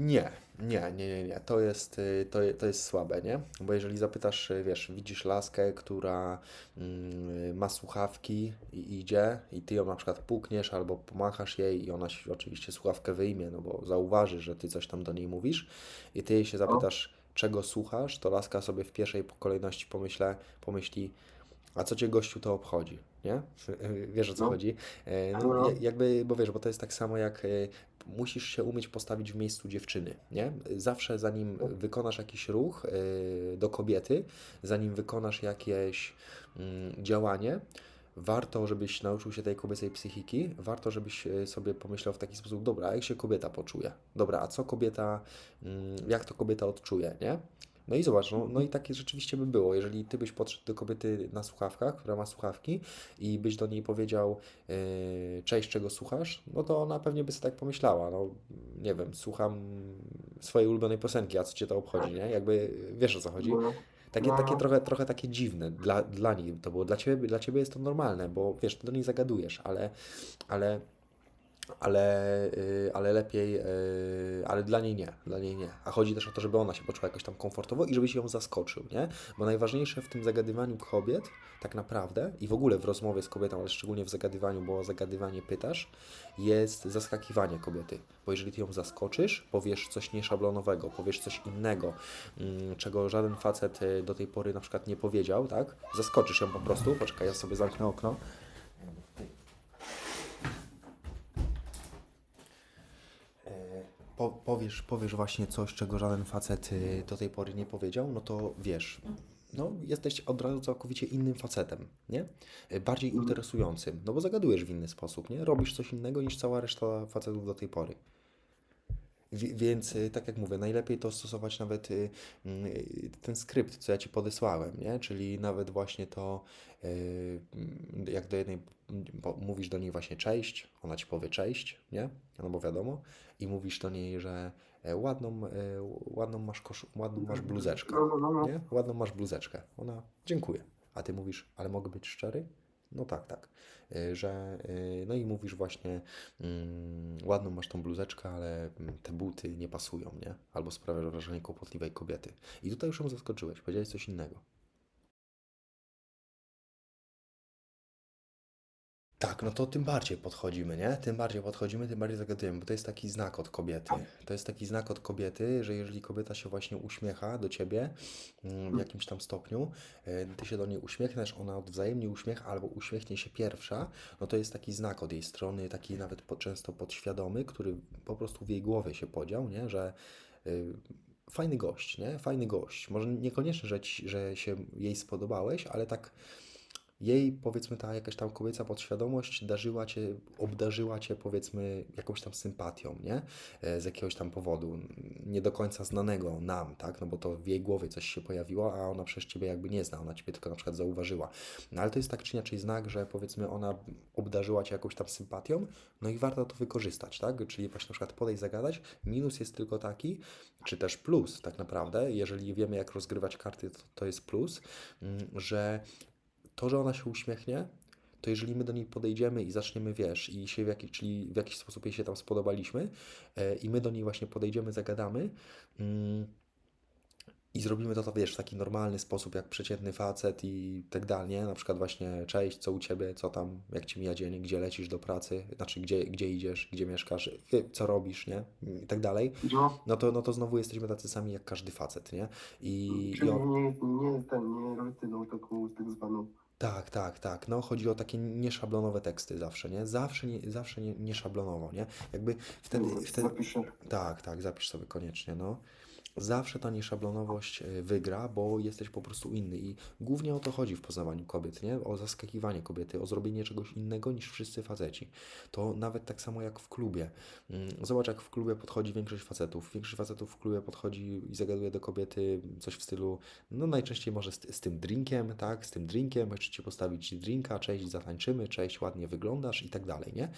Nie, nie, nie, nie, nie. To jest, y, to, to jest słabe, nie? Bo jeżeli zapytasz, y, wiesz, widzisz laskę, która mm, ma słuchawki i idzie i ty ją na przykład pukniesz albo pomachasz jej i ona się oczywiście słuchawkę wyjmie, no bo zauważy, że ty coś tam do niej mówisz i ty jej się No, zapytasz, czego słuchasz, to laska sobie w pierwszej kolejności pomyśle, pomyśli, a co cię gościu to obchodzi, nie? Wiesz o co no, chodzi? E, no, No, no, jakby, bo wiesz, bo to jest tak samo jak e, musisz się umieć postawić w miejscu dziewczyny, nie? Zawsze zanim no, wykonasz jakiś ruch e, do kobiety, zanim wykonasz jakieś mm, działanie, warto, żebyś nauczył się tej kobiecej psychiki, warto, żebyś e, sobie pomyślał w taki sposób, dobra, jak się kobieta poczuje? Dobra, a co kobieta, mm, jak to kobieta odczuje, nie? No i zobacz, no, no i takie rzeczywiście by było, jeżeli ty byś podszedł do kobiety na słuchawkach, która ma słuchawki i byś do niej powiedział yy, cześć, czego słuchasz, no to ona pewnie by sobie tak pomyślała, no nie wiem, słucham swojej ulubionej piosenki, a co cię to obchodzi, nie? Jakby wiesz o co chodzi? no, Takie, takie no, trochę, trochę takie dziwne dla, dla niej to było, dla ciebie, dla ciebie jest to normalne, bo wiesz, ty do niej zagadujesz, ale, ale ale, y, ale lepiej, y, ale dla niej nie, dla niej nie. A chodzi też o to, żeby ona się poczuła jakoś tam komfortowo i żebyś ją zaskoczył, nie? Bo najważniejsze w tym zagadywaniu kobiet, tak naprawdę, i w ogóle w rozmowie z kobietą, ale szczególnie w zagadywaniu, bo o zagadywanie pytasz, jest zaskakiwanie kobiety. Bo jeżeli ty ją zaskoczysz, powiesz coś nieszablonowego, powiesz coś innego, mm, czego żaden facet y, do tej pory na przykład nie powiedział, tak? Zaskoczysz ją po prostu, poczekaj, ja sobie zamknę okno. Po, powiesz, powiesz właśnie coś, czego żaden facet y, do tej pory nie powiedział, no to wiesz, no jesteś od razu całkowicie innym facetem, nie? Y, Bardziej interesującym, no bo zagadujesz w inny sposób, nie? Robisz coś innego niż cała reszta facetów do tej pory. Wi- Więc, y, tak jak mówię, najlepiej to stosować nawet y, mm, y, ten skrypt, co ja Ci podesłałem, nie? Czyli nawet właśnie to, mm, jak do jednej mówisz do niej właśnie cześć, ona Ci powie cześć, nie? No bo wiadomo, i mówisz do niej, że e, ładną, e, ładną masz koszu, ładną masz bluzeczkę, no, no, no. nie? Ładną masz bluzeczkę. Ona, dziękuję. A Ty mówisz, ale mogę być szczery? No tak, tak. Y, Że, y, no i mówisz właśnie, mm, ładną masz tą bluzeczkę, ale mm, te buty nie pasują, nie? Albo sprawiasz wrażenie kłopotliwej kobiety. I tutaj już ją zaskoczyłeś, powiedziałeś coś innego. Tak, no to tym bardziej podchodzimy, nie? Tym bardziej podchodzimy, tym bardziej zagadujemy, bo to jest taki znak od kobiety. To jest taki znak od kobiety, że jeżeli kobieta się właśnie uśmiecha do ciebie mm, w jakimś tam stopniu, e, ty się do niej uśmiechniesz, ona odwzajemnie uśmiecha albo uśmiechnie się pierwsza, no to jest taki znak od jej strony, taki nawet po, często podświadomy, który po prostu w jej głowie się podział, nie? Że y, fajny gość, nie? Fajny gość. Może niekoniecznie, że, ci, że się jej spodobałeś, ale tak jej, powiedzmy, ta jakaś tam kobieca podświadomość darzyła cię, obdarzyła cię, powiedzmy, jakąś tam sympatią, nie? E, Z jakiegoś tam powodu, nie do końca znanego nam, tak? No bo to w jej głowie coś się pojawiło, a ona przecież ciebie jakby nie zna, ona ciebie tylko na przykład zauważyła. No ale to jest tak czy inaczej znak, że powiedzmy ona obdarzyła cię jakąś tam sympatią, no i warto to wykorzystać, tak? Czyli właśnie na przykład podejść, zagadać. Minus jest tylko taki, czy też plus tak naprawdę, jeżeli wiemy jak rozgrywać karty, to, to jest plus, mm, że to, że ona się uśmiechnie, to jeżeli my do niej podejdziemy i zaczniemy, wiesz, i się w jakiś, czyli w jakiś sposób jej się tam spodobaliśmy, e, i my do niej właśnie podejdziemy, zagadamy, mm, i zrobimy to, to, wiesz, w taki normalny sposób, jak przeciętny facet i tak dalej, nie? Na przykład właśnie, cześć, co u Ciebie, co tam, jak Ci mija dzień, gdzie lecisz do pracy, znaczy gdzie, gdzie idziesz, gdzie mieszkasz, co robisz, nie? I tak dalej. No, No to, no to znowu jesteśmy tacy sami jak każdy facet, nie? I, i czyli o, nie, nie ten, nie rutyną taką tak zwaną. Tak, tak, tak. No chodzi o takie nieszablonowe teksty zawsze, nie? Zawsze, nie, zawsze nie, nieszablonowo, nie? Jakby wtedy, wtedy... Zapiszę. Tak, tak, zapisz sobie koniecznie, no. Zawsze ta nieszablonowość y, wygra, bo jesteś po prostu inny i głównie o to chodzi w poznawaniu kobiet, nie? O zaskakiwanie kobiety, o zrobienie czegoś innego niż wszyscy faceci. To nawet tak samo jak w klubie. Mm, Zobacz, jak w klubie podchodzi większość facetów. Większość facetów w klubie podchodzi i zagaduje do kobiety coś w stylu, no najczęściej może z, z tym drinkiem, tak? Z tym drinkiem, jeszcze ci postawić drinka, cześć, zatańczymy, cześć, ładnie wyglądasz i tak dalej, nie?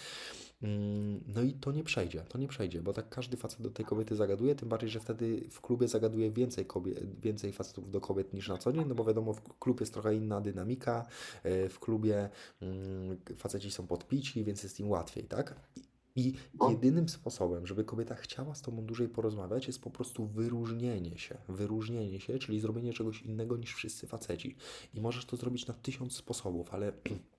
Mm, No i to nie przejdzie, to nie przejdzie, bo tak każdy facet do tej kobiety zagaduje, tym bardziej, że wtedy w klubie zagaduje więcej, kobiet, więcej facetów do kobiet niż na co dzień, no bo wiadomo, w klub jest trochę inna dynamika, e, w klubie mm, faceci są podpici, więc jest im łatwiej, tak? I- I No. jedynym sposobem, żeby kobieta chciała z tobą dłużej porozmawiać, jest po prostu wyróżnienie się. Wyróżnienie się, czyli zrobienie czegoś innego niż wszyscy faceci. I możesz to zrobić na tysiąc sposobów, ale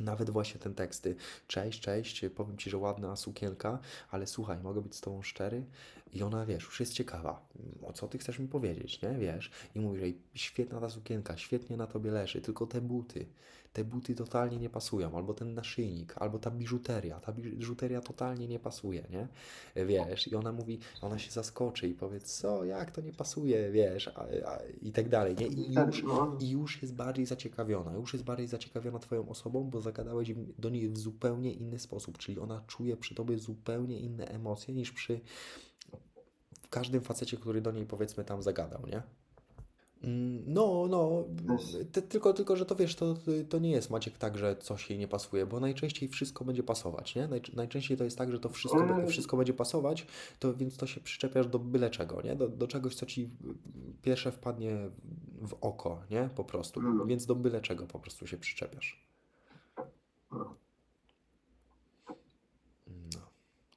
nawet właśnie ten teksty. Cześć, cześć, powiem ci, że ładna sukienka, ale słuchaj, mogę być z tobą szczery? I ona, wiesz, już jest ciekawa. O co ty chcesz mi powiedzieć, nie? Wiesz? I mówi, że świetna ta sukienka, świetnie na tobie leży, tylko te buty. Te buty totalnie nie pasują, albo ten naszyjnik, albo ta biżuteria. Ta biżuteria totalnie nie pasuje, nie? Wiesz, i ona mówi, ona się zaskoczy i powie, co, jak to nie pasuje, wiesz, a, a, i tak dalej, nie? I już, No, i już jest bardziej zaciekawiona, już jest bardziej zaciekawiona Twoją osobą, bo zagadałeś do niej w zupełnie inny sposób, czyli ona czuje przy Tobie zupełnie inne emocje niż przy każdym facecie, który do niej powiedzmy tam zagadał, nie? No, no, ty, tylko, tylko, że to wiesz, to, to nie jest Maciek tak, że coś jej nie pasuje, bo najczęściej wszystko będzie pasować, nie? Najcz- najczęściej to jest tak, że to wszystko, Mm. wszystko będzie pasować, to więc to się przyczepiasz do byle czego, nie? Do, do czegoś, co ci pierwsze wpadnie w oko, nie? Po prostu, Mm. więc do byle czego po prostu się przyczepiasz. No.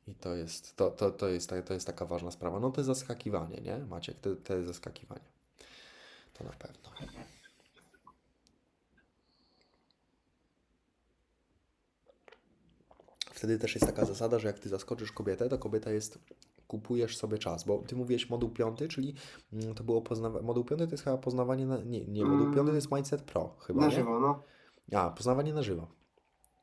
I to jest, to, to, to jest, to jest taka ważna sprawa. No to jest zaskakiwanie, nie? Maciek, to, to jest zaskakiwanie. To na pewno. Wtedy też jest taka zasada, że jak ty zaskoczysz kobietę, to kobieta jest, kupujesz sobie czas, bo ty mówiłeś moduł piąty, czyli mm, to było poznawanie, moduł piąty to jest chyba poznawanie, na, nie, nie, moduł piąty to jest Mindset Pro chyba, na nie? żywo, no. A, poznawanie na żywo.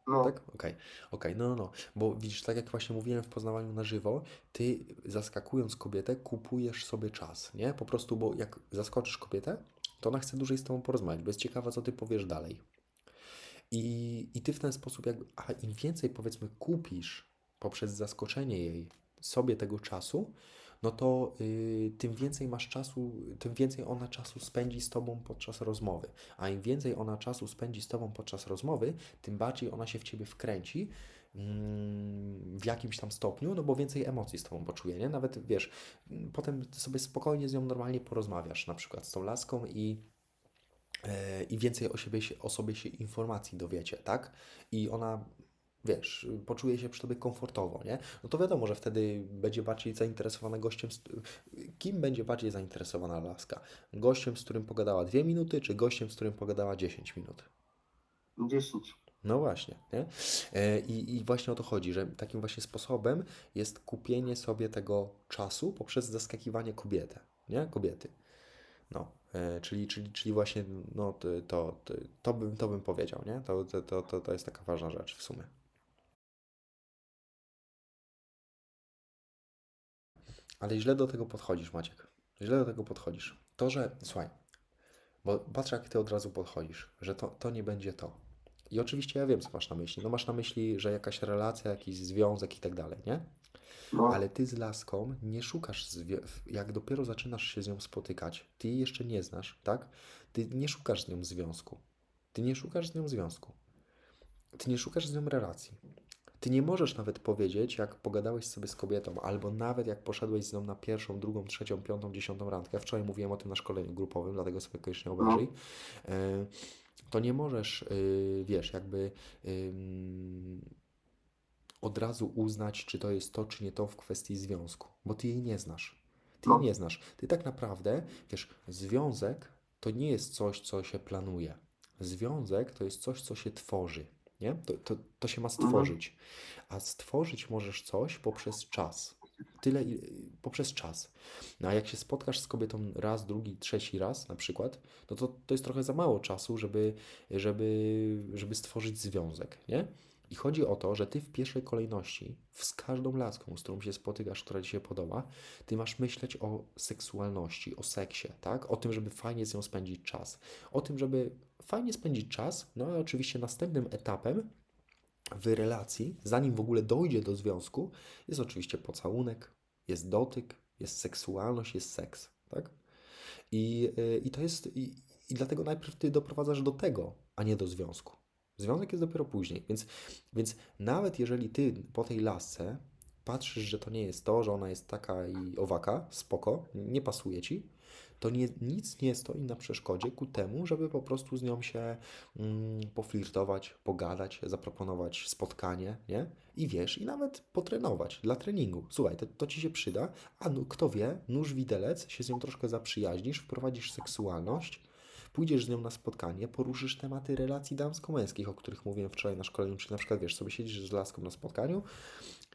No, Tak? Okej, okej, no, no, no. Bo widzisz, tak jak właśnie mówiłem w poznawaniu na żywo, ty zaskakując kobietę, kupujesz sobie czas, nie? Po prostu, bo jak zaskoczysz kobietę, to ona chce dłużej z tobą porozmawiać, bo jest ciekawa, co ty powiesz dalej. I, i ty w ten sposób, a im więcej powiedzmy kupisz poprzez zaskoczenie jej sobie tego czasu, no to y, tym więcej masz czasu, tym więcej ona czasu spędzi z tobą podczas rozmowy. A im więcej ona czasu spędzi z tobą podczas rozmowy, tym bardziej ona się w ciebie wkręci mm, w jakimś tam stopniu, no bo więcej emocji z tobą poczuje, nie? Nawet wiesz, potem sobie spokojnie z nią normalnie porozmawiasz, na przykład z tą laską i e, i więcej o siebie, o sobie się informacji dowiecie, tak? I ona, wiesz, poczuje się przy tobie komfortowo, nie? No to wiadomo, że wtedy będzie bardziej zainteresowana gościem, kim będzie bardziej zainteresowana laska? Gościem, z którym pogadała dwie minuty, czy gościem, z którym pogadała 10 minut? 10. No właśnie, nie? E, I, I właśnie o to chodzi, że takim właśnie sposobem jest kupienie sobie tego czasu poprzez zaskakiwanie kobietę, nie? Kobiety. No, e, czyli, czyli, czyli właśnie no, to, to, to, bym, to bym powiedział, nie? To, to, to, to jest taka ważna rzecz w sumie. Ale źle do tego podchodzisz, Maciek. Źle do tego podchodzisz. To, że, słuchaj, bo patrz jak ty od razu podchodzisz, że to, to nie będzie to. I oczywiście ja wiem, co masz na myśli. No masz na myśli, że jakaś relacja, jakiś związek i tak dalej, nie? No, Ale ty z laską nie szukasz, jak dopiero zaczynasz się z nią spotykać, ty jej jeszcze nie znasz, tak? Ty nie szukasz z nią związku. Ty nie szukasz z nią związku. Ty nie szukasz z nią relacji. Ty nie możesz nawet powiedzieć, jak pogadałeś sobie z kobietą, albo nawet jak poszedłeś z nią na pierwszą, drugą, trzecią, piątą, dziesiątą randkę. Wczoraj mówiłem o tym na szkoleniu grupowym, dlatego sobie koniecznie obejrzyj. E, To nie możesz, y, wiesz, jakby od razu uznać, czy to jest to, czy nie to w kwestii związku, bo ty jej nie znasz. Ty jej No. nie znasz. Ty tak naprawdę, wiesz, związek to nie jest coś, co się planuje. Związek to jest coś, co się tworzy. Nie? To, to, to się ma stworzyć. A stworzyć możesz coś poprzez czas. Tyle poprzez czas. No a jak się spotkasz z kobietą raz, drugi, trzeci raz na przykład, no to to jest trochę za mało czasu, żeby, żeby, żeby stworzyć związek, nie? I chodzi o to, że ty w pierwszej kolejności z każdą laską, z którą się spotykasz, która ci się podoba, ty masz myśleć o seksualności, o seksie, tak? O tym, żeby fajnie z nią spędzić czas. O tym, żeby fajnie spędzić czas, no a oczywiście następnym etapem w relacji, zanim w ogóle dojdzie do związku, jest oczywiście pocałunek, jest dotyk, jest seksualność, jest seks, tak? I, y, i to jest, i, i dlatego najpierw ty doprowadzasz do tego, a nie do związku. Związek jest dopiero później, więc, więc nawet jeżeli ty po tej lasce patrzysz, że to nie jest to, że ona jest taka i owaka, spoko, nie pasuje ci, to nie, nic nie stoi na przeszkodzie ku temu, żeby po prostu z nią się mm, poflirtować, pogadać, zaproponować spotkanie, nie? I wiesz, i nawet potrenować dla treningu. Słuchaj, to, to ci się przyda, a no, kto wie, nóż widelec, się z nią troszkę zaprzyjaźnisz, wprowadzisz seksualność, pójdziesz z nią na spotkanie, poruszysz tematy relacji damsko-męskich, o których mówiłem wczoraj na szkoleniu, czyli na przykład, wiesz, sobie siedzisz z laską na spotkaniu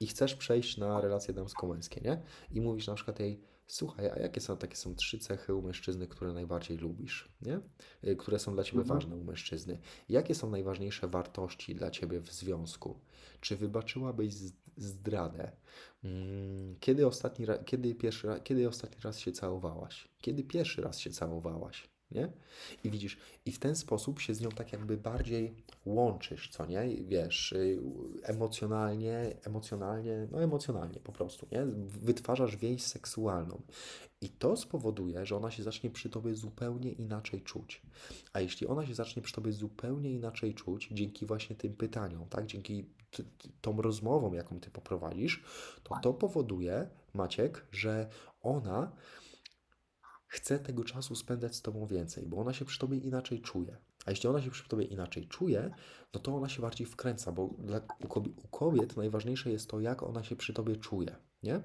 i chcesz przejść na relacje damsko-męskie, nie? I mówisz na przykład jej, słuchaj, a jakie są takie są trzy cechy u mężczyzny, które najbardziej lubisz, nie? Y, Które są dla ciebie Mhm. ważne u mężczyzny. Jakie są najważniejsze wartości dla ciebie w związku? Czy wybaczyłabyś zdradę? Mm, Kiedy ostatni kiedy pierwszy kiedy ostatni raz się całowałaś? Kiedy pierwszy raz się całowałaś? Nie? I widzisz, i w ten sposób się z nią tak jakby bardziej łączysz, co nie? Wiesz, y, emocjonalnie, emocjonalnie, no emocjonalnie po prostu, nie? Wytwarzasz więź seksualną. I to spowoduje, że ona się zacznie przy tobie zupełnie inaczej czuć. A jeśli ona się zacznie przy tobie zupełnie inaczej czuć, dzięki właśnie tym pytaniom, tak? Dzięki t- t- tą rozmową, jaką ty poprowadzisz, to to powoduje, Maciek, że ona chce tego czasu spędzać z tobą więcej, bo ona się przy tobie inaczej czuje. A jeśli ona się przy tobie inaczej czuje, no to ona się bardziej wkręca, bo dla, u, kobiet, u kobiet najważniejsze jest to, jak ona się przy tobie czuje, nie?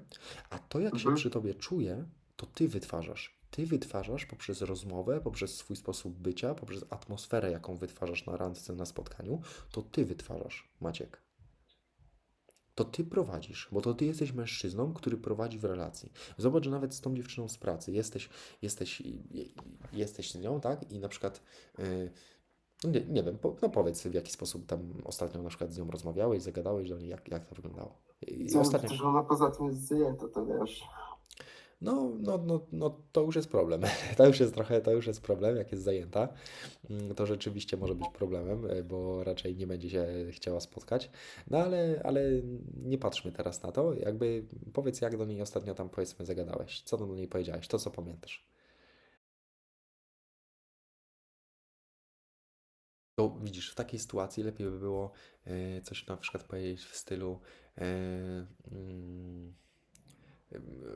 A to, jak się Mhm. przy tobie czuje, to ty wytwarzasz. Ty wytwarzasz poprzez rozmowę, poprzez swój sposób bycia, poprzez atmosferę, jaką wytwarzasz na randce, na spotkaniu, to ty wytwarzasz, Maciek. To ty prowadzisz, bo to ty jesteś mężczyzną, który prowadzi w relacji. Zobacz, że nawet z tą dziewczyną z pracy jesteś, jesteś, jesteś z nią, tak? I na przykład, yy, nie, nie wiem, po, no powiedz w jaki sposób tam ostatnio na przykład z nią rozmawiałeś, zagadałeś do niej, jak, jak to wyglądało. I Co, ostatnio, Przecież ona poza tym jest zajęta, to wiesz. No, no, no, no to już jest problem. To już jest trochę, to już jest problem, jak jest zajęta. Mm, To rzeczywiście może być problemem, y, bo raczej nie będzie się chciała spotkać. No ale, ale nie patrzmy teraz na to. Jakby powiedz, jak do niej ostatnio tam powiedzmy zagadałeś. Co do niej powiedziałeś, to co pamiętasz. To widzisz, w takiej sytuacji lepiej by było e, coś na przykład powiedzieć w stylu e, mm, e,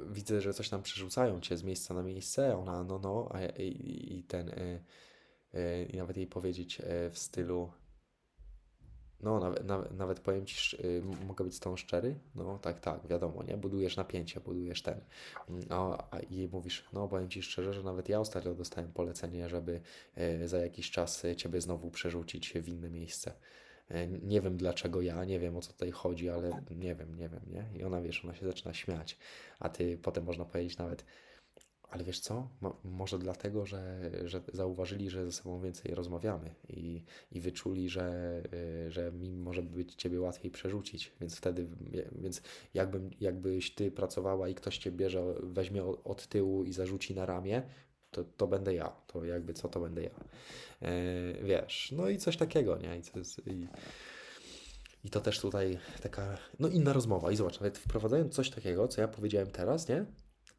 widzę, że coś tam przerzucają cię z miejsca na miejsce, ona no no, a, i, i ten e, e, i nawet jej powiedzieć e, w stylu no, nawet, nawet, nawet powiem ci, y, mogę być z tą szczery? No, tak, tak, wiadomo, nie? Budujesz napięcie, budujesz ten. Mm, A, jej mówisz, no, powiem ci szczerze, że nawet ja ostatnio dostałem polecenie, żeby za jakiś czas ciebie znowu przerzucić w inne miejsce. E, Nie wiem dlaczego ja, nie wiem o co tutaj chodzi, ale nie wiem, nie wiem, nie? I ona, wiesz, ona się zaczyna śmiać, a ty potem można powiedzieć nawet, ale wiesz co? Mo- może dlatego, że, że zauważyli, że ze sobą więcej rozmawiamy i, i wyczuli, że, y, że mi może być ciebie łatwiej przerzucić, więc wtedy, więc jakbym, jakbyś ty pracowała i ktoś cię bierze, weźmie od tyłu i zarzuci na ramię, to, to będę ja. To jakby co, to będę ja. E, wiesz, no i coś takiego, nie? I, co jest, i, i to też tutaj taka, no inna rozmowa. I zobacz, nawet wprowadzając coś takiego, co ja powiedziałem teraz, nie?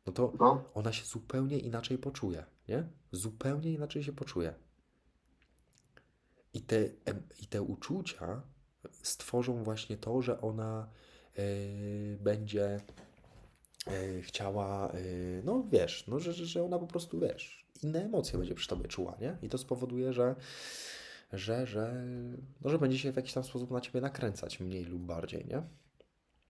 No to No, ona się zupełnie inaczej poczuje, nie? Zupełnie inaczej się poczuje. I te, i te uczucia stworzą właśnie to, że ona e, będzie chciała, e, no wiesz, no, że że ona po prostu, wiesz, inne emocje będzie przy tobie czuła, nie? I to spowoduje, że, że, że, no, że będzie się w jakiś tam sposób na ciebie nakręcać, mniej lub bardziej, nie?